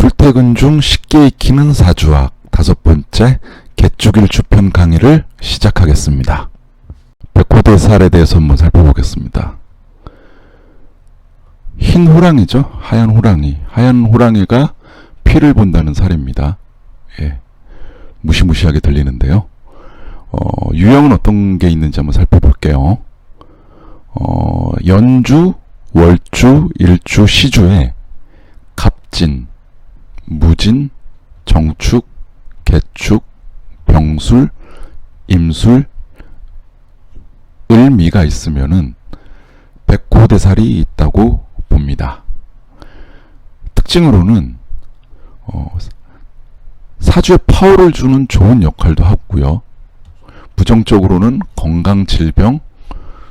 출퇴근 중 쉽게 익히는 사주학 다섯 번째 개축일 주편 강의를 시작하겠습니다. 백호대 살에 대해서 한번 살펴보겠습니다. 흰 호랑이죠. 하얀 호랑이. 하얀 호랑이가 피를 본다는 살입니다. 예. 무시무시하게 들리는데요. 어, 유형은 어떤 게 있는지 한번 살펴볼게요. 어, 연주, 월주, 일주, 시주에 갑진, 무진, 정축, 개축, 병술, 임술, 을미가 있으면은 백호대살이 있다고 봅니다. 특징으로는 어, 사주에 파워를 주는 좋은 역할도 하고요. 부정적으로는 건강 질병,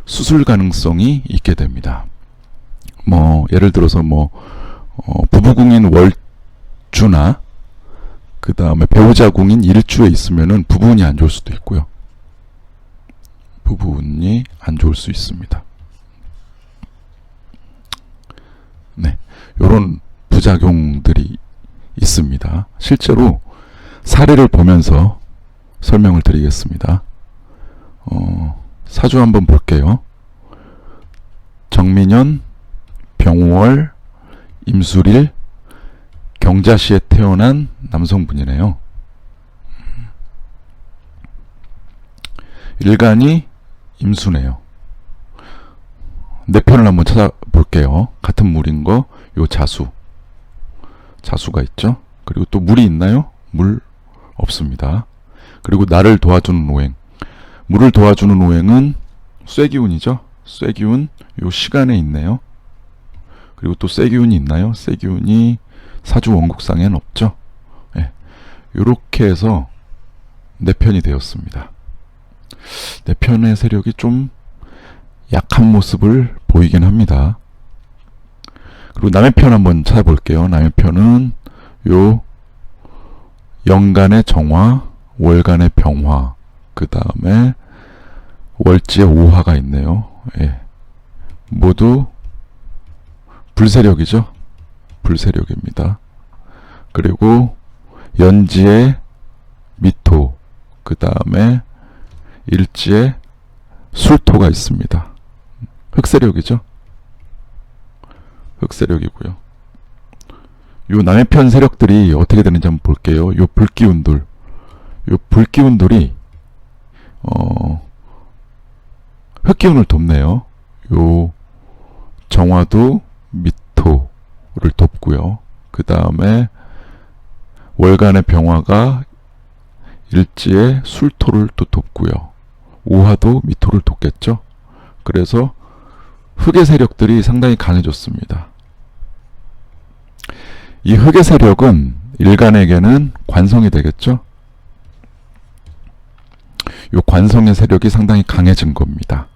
수술 가능성이 있게 됩니다. 뭐 예를 들어서 뭐 어, 부부궁인 월 주나 그 다음에 배우자궁인 일주에 있으면은 부부운이 안 좋을 수도 있고요. 부부운이 안 좋을 수 있습니다. 네, 요런 부작용들이 있습니다. 실제로 사례를 보면서 설명을 드리겠습니다. 어, 사주 한번 볼게요. 정민현, 병월, 임술일, 경자시에 태어난 남성분이네요. 일간이 임수네요. 내 편을 한번 찾아볼게요. 같은 물인 거, 요 자수. 자수가 있죠? 그리고 또 물이 있나요? 물 없습니다. 그리고 나를 도와주는 오행. 물을 도와주는 오행은 쇠기운이죠? 쇠기운, 요 시간에 있네요. 그리고 또 쇠기운이 있나요? 쇠기운이 사주 원국상에는 없죠? 예. 요렇게 해서 내 편이 되었습니다. 내 편의 세력이 좀 약한 모습을 보이긴 합니다. 그리고 남의 편 한번 찾아볼게요. 남의 편은 요 연간의 정화, 월간의 병화, 그 다음에 월지의 오화가 있네요. 예. 모두 불세력이죠. 불세력입니다. 그리고 연지의 미토, 그 다음에 일지의 술토가 있습니다. 흑세력이죠. 흑세력이고요. 요 남의 편 세력들이 어떻게 되는지 한번 볼게요. 요 불기운들, 요 불기운들이 어 흑기운을 돕네요. 요 정화도 미토 를 돕고요. 그 다음에 월간의 병화가 일지의 술토를 또 돕고요. 오화도 미토를 돕겠죠. 그래서 흑의 세력들이 상당히 강해졌습니다. 이 흑의 세력은 일간에게는 관성이 되겠죠. 요 관성의 세력이 상당히 강해진 겁니다.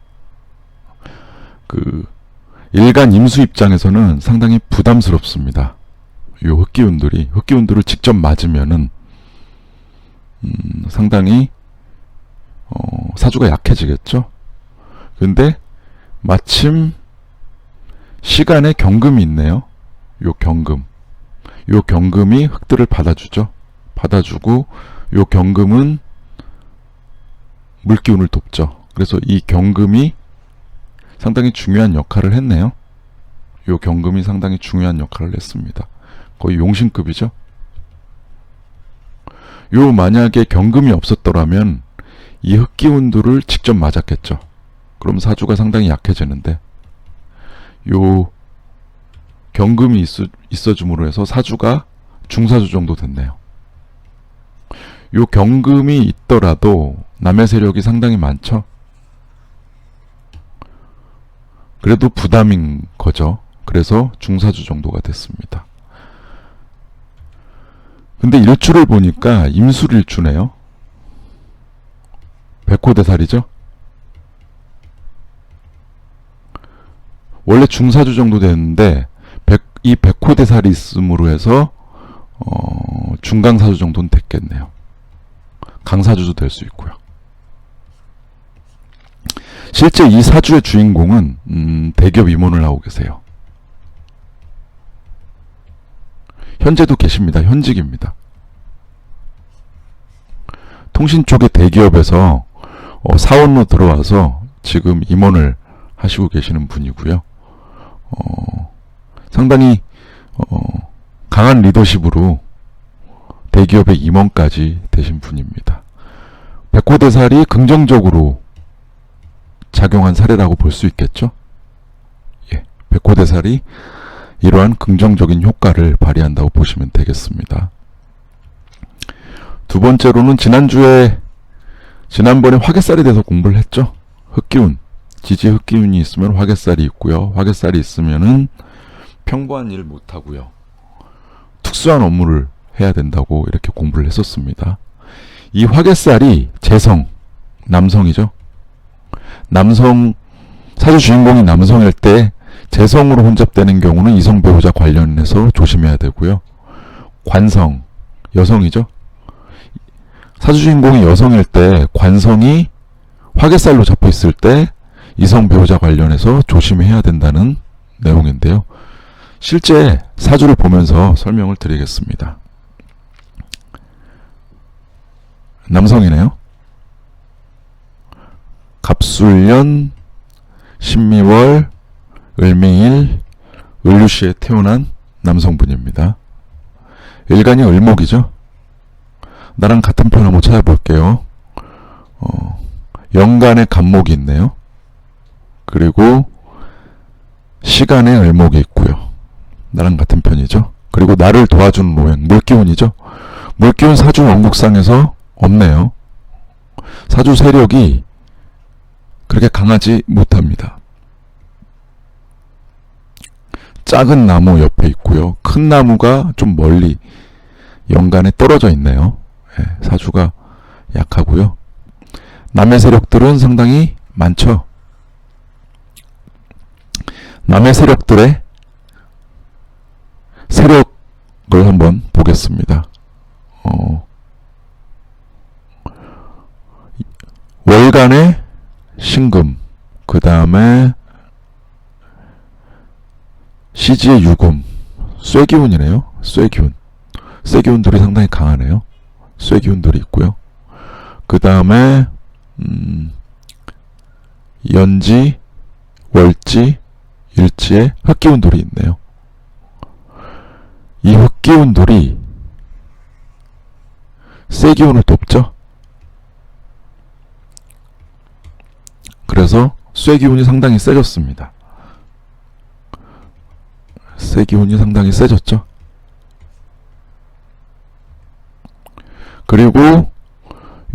그 일간 임수 입장에서는 상당히 부담스럽습니다. 요 흑기운들이 흑기운들을 직접 맞으면은 음, 상당히 어, 사주가 약해지겠죠. 근데 마침 시간에 경금이 있네요. 요 경금. 요 경금이 흑들을 받아주죠. 받아주고 요 경금은 물기운을 돕죠. 그래서 이 경금이 상당히 중요한 역할을 했네요. 요 경금이 상당히 중요한 역할을 했습니다. 거의 용신급이죠. 요 만약에 경금이 없었더라면 이 흑기운들을 직접 맞았겠죠. 그럼 사주가 상당히 약해지는데 요 경금이 있어, 있어줌으로 해서 사주가 중사주 정도 됐네요. 요 경금이 있더라도 남의 세력이 상당히 많죠. 그래도 부담인 거죠. 그래서 중사주 정도가 됐습니다. 근데 일주를 보니까 임술일주네요. 백호대살이죠. 원래 중사주 정도 되는데 백, 이 백호대살이 있음으로 해서 어, 중강사주 정도는 됐겠네요. 강사주도 될 수 있고요. 실제 이 사주의 주인공은 음, 대기업 임원을 하고 계세요. 현재도 계십니다. 현직입니다. 통신 쪽의 대기업에서 어, 사원으로 들어와서 지금 임원을 하시고 계시는 분이고요. 어, 상당히 어, 강한 리더십으로 대기업의 임원까지 되신 분입니다. 백호대살이 긍정적으로 작용한 사례라고 볼 수 있겠죠? 예, 백호대살이 이러한 긍정적인 효과를 발휘한다고 보시면 되겠습니다. 두 번째로는 지난주에 지난번에 화개살이 돼서 공부를 했죠. 흑기운 지지 흑기운이 있으면 화개살이 있고요. 화개살이 있으면은 평범한 일 못 하고요. 특수한 업무를 해야 된다고 이렇게 공부를 했었습니다. 이 화개살이 재성 남성이죠. 남성 사주 주인공이 남성일 때 재성으로 혼잡되는 경우는 이성 배우자 관련해서 조심해야 되고요. 관성 여성이죠. 사주 주인공이 여성일 때 관성이 화개살로 잡혀 있을 때 이성 배우자 관련해서 조심해야 된다는 내용인데요. 실제 사주를 보면서 설명을 드리겠습니다. 남성이네요. 갑술년, 신미월, 을미일, 을류시에 태어난 남성분입니다. 일간이 을목이죠. 나랑 같은 편 한번 찾아볼게요. 어, 연간에 간목이 있네요. 그리고 시간에 을목이 있고요. 나랑 같은 편이죠. 그리고 나를 도와주는 로행, 물기운이죠. 물기운 사주 원국상에서 없네요. 사주 세력이 그렇게 강하지 못합니다. 작은 나무 옆에 있고요. 큰 나무가 좀 멀리 연간에 떨어져 있네요. 예, 사주가 약하고요. 남의 세력들은 상당히 많죠. 남의 세력들의 세력을 한번 보겠습니다. 어, 월간의 신금, 그 다음에 시지의 유금, 쇠기운이네요. 쇠기운. 쇠기운들이 상당히 강하네요. 쇠기운들이 있고요. 그 다음에 음, 연지, 월지, 일지에 흑기운들이 있네요. 이 흑기운들이 쇠기운을 돕죠. 그래서 쇠 기운이 상당히 세졌습니다. 쇠 기운이 상당히 세졌죠. 그리고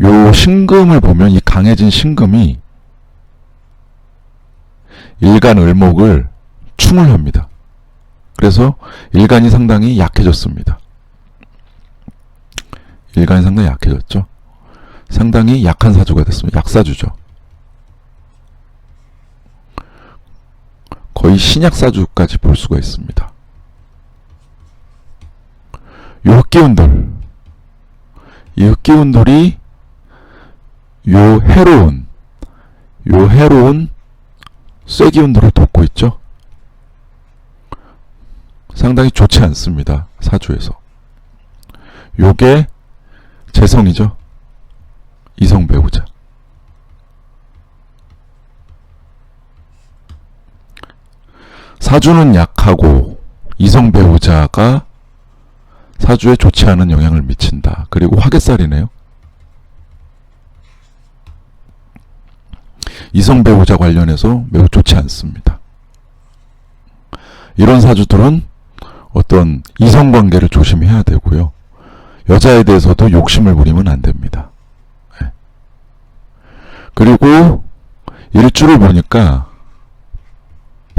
요 신금을 보면 이 강해진 신금이 일간 을목을 충을 합니다. 그래서 일간이 상당히 약해졌습니다. 일간이 상당히 약해졌죠. 상당히 약한 사주가 됐습니다. 약사주죠. 거의 신약사주까지 볼 수가 있습니다. 요 흑기운들, 이 흑기운들이 요 해로운, 요 해로운 쇠기운들을 돕고 있죠. 상당히 좋지 않습니다. 사주에서. 요게 재성이죠. 이성 배우자. 사주는 약하고 이성 배우자가 사주에 좋지 않은 영향을 미친다. 그리고 화개살이네요. 이성 배우자 관련해서 매우 좋지 않습니다. 이런 사주들은 어떤 이성 관계를 조심해야 되고요. 여자에 대해서도 욕심을 부리면 안 됩니다. 예. 그리고 일주를 보니까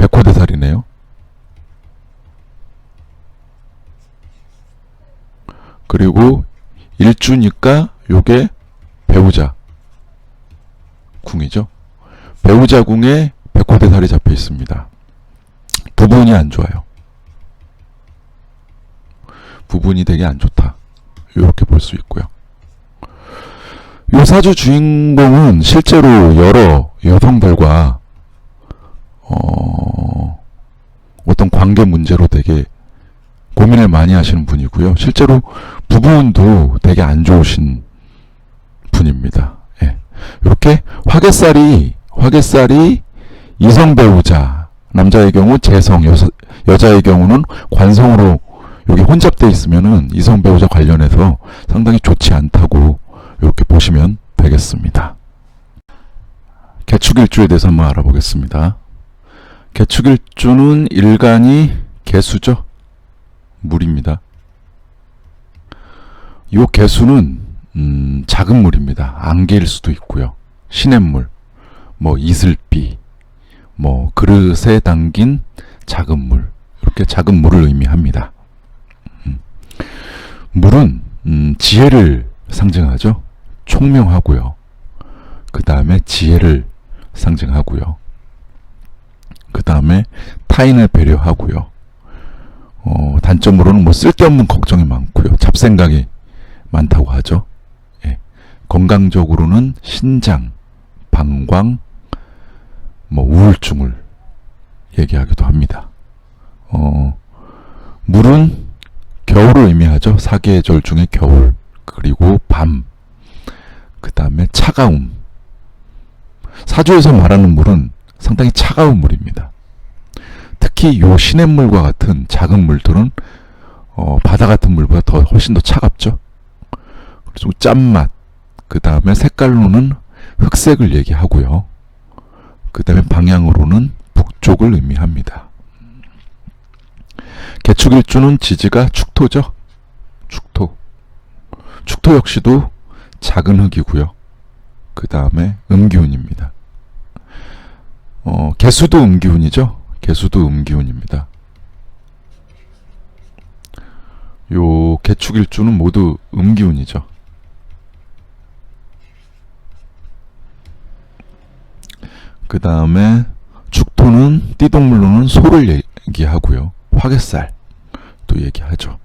백호대살이네요. 그리고 일주니까 요게 배우자 궁이죠. 배우자 궁에 백호대살이 잡혀 있습니다. 부분이 안 좋아요. 부분이 되게 안 좋다. 이렇게 볼 수 있고요. 요 사주 주인공은 실제로 여러 여성들과 어, 어떤 관계 문제로 되게 고민을 많이 하시는 분이고요. 실제로 부부운도 되게 안 좋으신 분입니다. 예. 이렇게 화개살이 화개살이 이성 배우자 남자의 경우 재성 여자, 여자의 경우는 관성으로 여기 혼잡돼 있으면은 이성 배우자 관련해서 상당히 좋지 않다고 이렇게 보시면 되겠습니다. 개축 일주에 대해서 한번 알아보겠습니다. 개축일주는 일간이 개수죠. 물입니다. 요 개수는 음, 작은 물입니다. 안개일 수도 있고요. 시냇물, 뭐 이슬비, 뭐 그릇에 담긴 작은 물 이렇게 작은 물을 의미합니다. 음. 물은 음, 지혜를 상징하죠. 총명하고요. 그 다음에 지혜를 상징하고요. 그 다음에 타인을 배려하고요. 어, 단점으로는 뭐 쓸데없는 걱정이 많고요. 잡생각이 많다고 하죠. 예. 건강적으로는 신장, 방광, 뭐 우울증을 얘기하기도 합니다. 어, 물은 겨울을 의미하죠. 사계절 중에 겨울, 그리고 밤, 그 다음에 차가움. 사주에서 말하는 물은 상당히 차가운 물입니다. 특히 요 시냇물과 같은 작은 물들은 어, 바다 같은 물보다 더 훨씬 더 차갑죠. 그리고 짠맛, 그 다음에 색깔로는 흑색을 얘기하고요. 그 다음에 방향으로는 북쪽을 의미합니다. 개축일주는 지지가 축토죠. 축토. 축토 역시도 작은 흙이고요. 그 다음에 음기운입니다. 어, 개수도 음기운이죠. 개수도 음기운입니다. 요 개축일주는 모두 음기운이죠. 그 다음에 축토는 띠동물로는 소를 얘기하고요. 화개살 또 얘기하죠.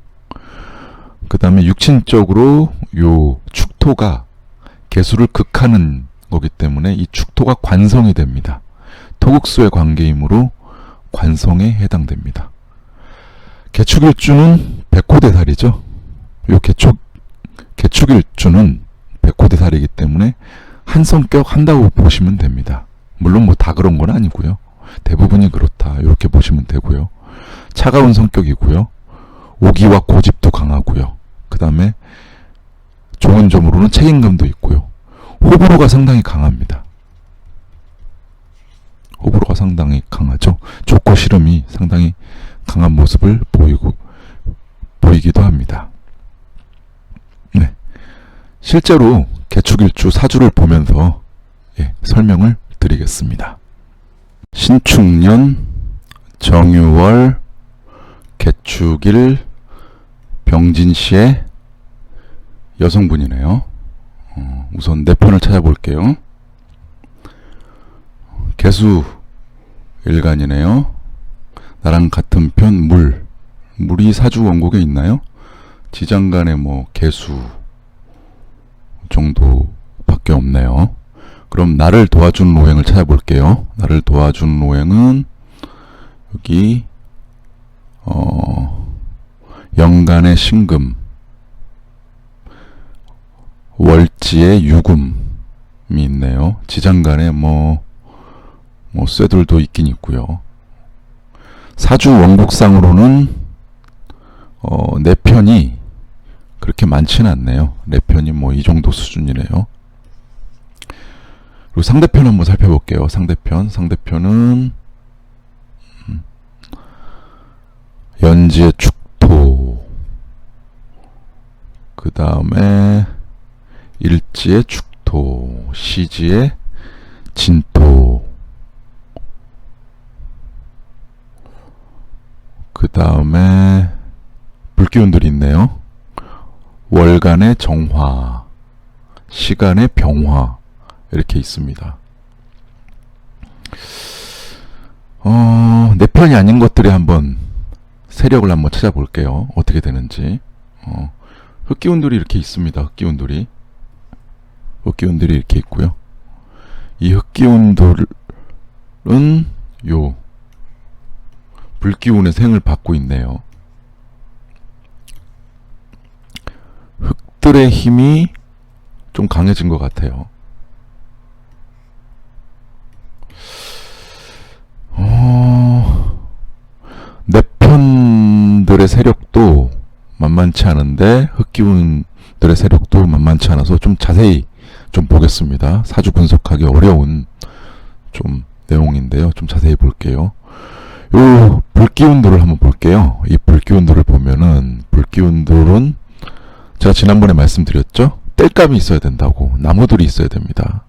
그 다음에 육신적으로 요 축토가 개수를 극하는 거기 때문에 이 축토가 관성이 됩니다. 토국수의 관계이므로 관성에 해당됩니다. 개축일주는 백호대살이죠. 요 개축 개축일주는 백호대살이기 때문에 한 성격 한다고 보시면 됩니다. 물론 뭐 다 그런 건 아니고요. 대부분이 그렇다 이렇게 보시면 되고요. 차가운 성격이고요. 오기와 고집도 강하고요. 그 다음에 좋은 점으로는 책임감도 있고요. 호불호가 상당히 강합니다. 호불호가 상당히 강하죠. 좋고 싫음이 상당히 강한 모습을 보이고 보이기도 합니다. 네. 실제로 개축일주 사주를 보면서 예, 설명을 드리겠습니다. 신축년 정유월 개축일 병진시의 여성분이네요. 어, 우선 내 편을 찾아볼게요. 개수 일간이네요. 나랑 같은 편 물. 물이 사주 원곡에 있나요? 지장간에 뭐 개수 정도밖에 없네요. 그럼 나를 도와준 오행을 찾아볼게요. 나를 도와준 오행은 여기 어 연간의 신금 월지의 유금이 있네요. 지장간에 뭐, 뭐, 쇠들도 있긴 있고요. 사주 원국상으로는, 어, 내 편이 그렇게 많지는 않네요. 내 편이 뭐 이 정도 수준이네요. 그리고 상대편 한번 살펴볼게요. 상대편. 상대편은, 음, 연지의 축토. 그 다음에, 일지의 축토, 시지의 진토, 그 다음에 불기운들이 있네요. 월간의 정화, 시간의 병화 이렇게 있습니다. 어, 내 편이 아닌 것들이 한번 세력을 한번 찾아볼게요. 어떻게 되는지. 어, 흑기운들이 이렇게 있습니다. 흑기운들이. 흑기운들이 이렇게 있고요. 이 흑기운들은 요 불기운의 생을 받고 있네요. 흙들의 힘이 좀 강해진 것 같아요. 어, 네펀들의 세력도 만만치 않은데 흑기운들의 세력도 만만치 않아서 좀 자세히 좀 보겠습니다. 사주 분석하기 어려운 좀 내용인데요. 좀 자세히 볼게요. 요 불기운들을 한번 볼게요. 이 불기운들을 보면은 불기운들은 제가 지난번에 말씀드렸죠. 땔감이 있어야 된다고 나무들이 있어야 됩니다.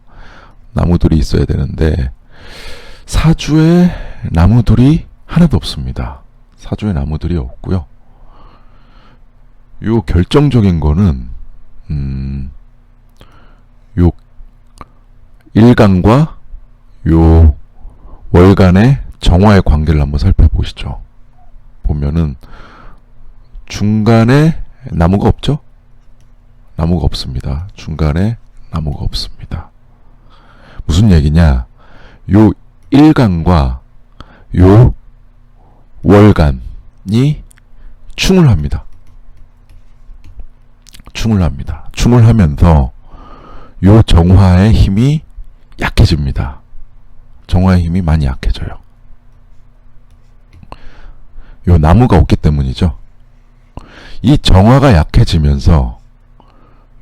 나무들이 있어야 되는데 사주에 나무들이 하나도 없습니다. 사주에 나무들이 없고요. 요 결정적인 거는 음, 요 일간과 요 월간의 정화의 관계를 한번 살펴보시죠. 보면은 중간에 나무가 없죠? 나무가 없습니다. 중간에 나무가 없습니다. 무슨 얘기냐? 요 일간과 요 월간이 충을 합니다. 충을 합니다. 충을 하면서 요 정화의 힘이 약해집니다. 정화의 힘이 많이 약해져요. 요 나무가 없기 때문이죠. 이 정화가 약해지면서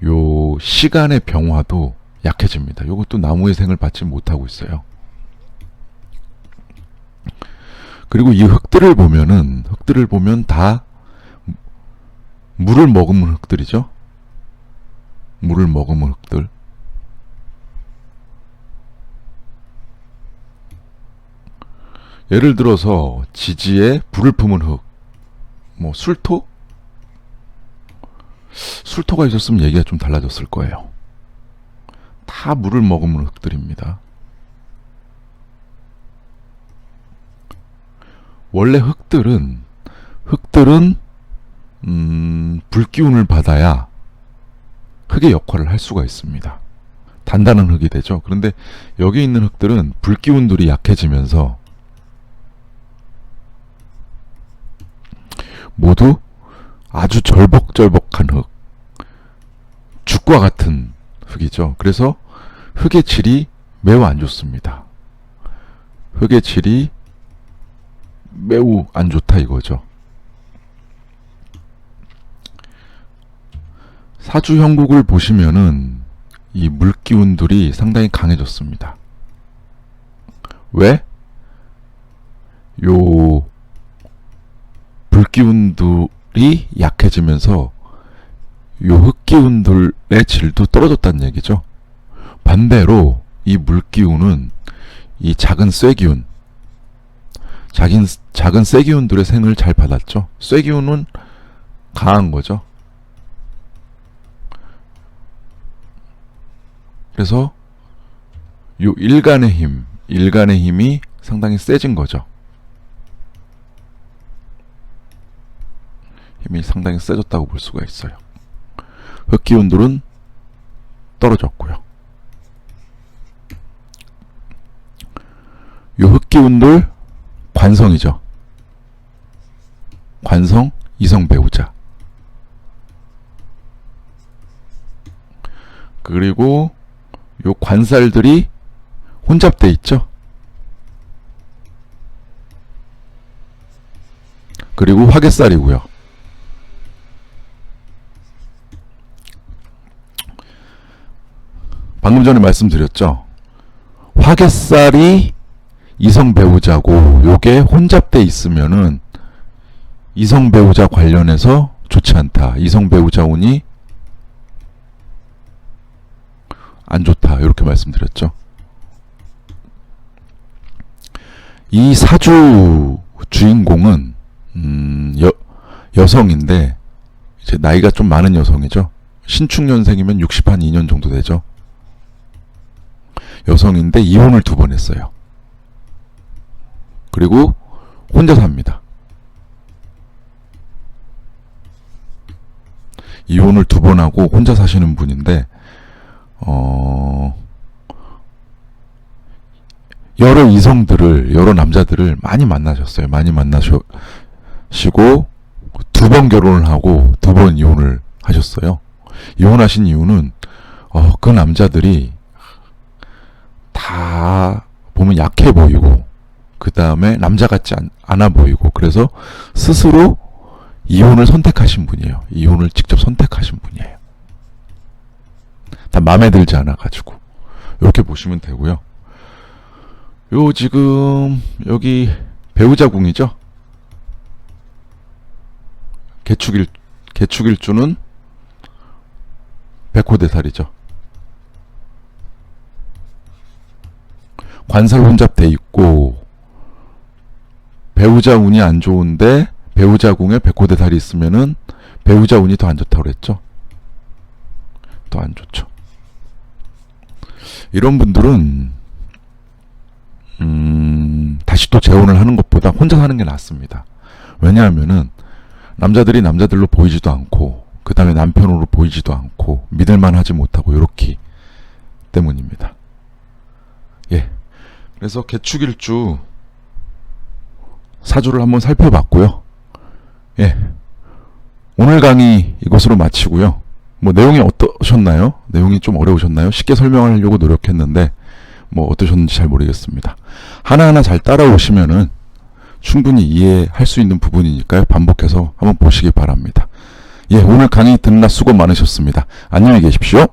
요 시간의 병화도 약해집니다. 요것도 나무의 생을 받지 못하고 있어요. 그리고 이 흙들을 보면은 흙들을 보면 다 물을 머금은 흙들이죠. 물을 머금은 흙들. 예를 들어서 지지에 불을 품은 흙, 뭐 술토? 술토가 있었으면 얘기가 좀 달라졌을 거예요. 다 물을 머금은 흙들입니다. 원래 흙들은 흙들은 음, 불기운을 받아야 흙의 역할을 할 수가 있습니다. 단단한 흙이 되죠. 그런데 여기 있는 흙들은 불기운들이 약해지면서 모두 아주 절벅절벅한 흙, 죽과 같은 흙이죠. 그래서 흙의 질이 매우 안 좋습니다. 흙의 질이 매우 안 좋다 이거죠. 사주 형국을 보시면은 이 물기운들이 상당히 강해졌습니다. 왜? 요 불기운들이 약해지면서 요 흙기운들의 질도 떨어졌다는 얘기죠. 반대로 이 물기운은 이 작은 쇠기운, 작은, 작은 쇠기운들의 생을 잘 받았죠. 쇠기운은 강한 거죠. 그래서 요 일간의 힘, 일간의 힘이 상당히 세진 거죠. 힘이 상당히 세졌다고 볼 수가 있어요. 흑기운들은 떨어졌고요. 요 흑기운들 관성이죠. 관성 이성 배우자. 그리고 요 관살들이 혼잡돼 있죠. 그리고 화개살이고요. 방금 전에 말씀드렸죠. 화개살이 이성 배우자고 요게 혼잡돼 있으면은 이성 배우자 관련해서 좋지 않다. 이성 배우자 운이 안 좋다. 이렇게 말씀드렸죠. 이 사주 주인공은 음, 여, 여성인데 이제 나이가 좀 많은 여성이죠. 신축년생이면 60 한 2년 정도 되죠. 여성인데 이혼을 두 번 했어요. 그리고 혼자 삽니다. 이혼을 두 번 하고 혼자 사시는 분인데 어 여러 이성들을 여러 남자들을 많이 만나셨어요. 많이 만나시고 두 번 결혼을 하고 두 번 이혼을 하셨어요. 이혼하신 이유는 어, 그 남자들이 다 보면 약해 보이고 그 다음에 남자 같지 않, 않아 보이고 그래서 스스로 이혼을 선택하신 분이에요. 이혼을 직접 선택하신 분이에요. 다 마음에 들지 않아 가지고 이렇게 보시면 되고요. 요 지금 여기 배우자 궁이죠. 개축일 개축일주는 백호대살이죠. 관살 혼잡돼 있고 배우자 운이 안 좋은데 배우자 궁에 백호대살이 있으면은 배우자 운이 더 안 좋다고 그랬죠. 더 안 좋죠. 이런 분들은 음, 다시 또 재혼을 하는 것보다 혼자 사는 게 낫습니다. 왜냐하면은 남자들이 남자들로 보이지도 않고 그 다음에 남편으로 보이지도 않고 믿을만 하지 못하고 이렇기 때문입니다. 예. 그래서 개축일주 사주를 한번 살펴봤고요. 예. 오늘 강의 이것으로 마치고요. 뭐 내용이 어떠셨나요? 내용이 좀 어려우셨나요? 쉽게 설명하려고 노력했는데 뭐 어떠셨는지 잘 모르겠습니다. 하나하나 잘 따라오시면은 충분히 이해할 수 있는 부분이니까요. 반복해서 한번 보시기 바랍니다. 예, 오늘 강의 듣느라 수고 많으셨습니다. 안녕히 계십시오.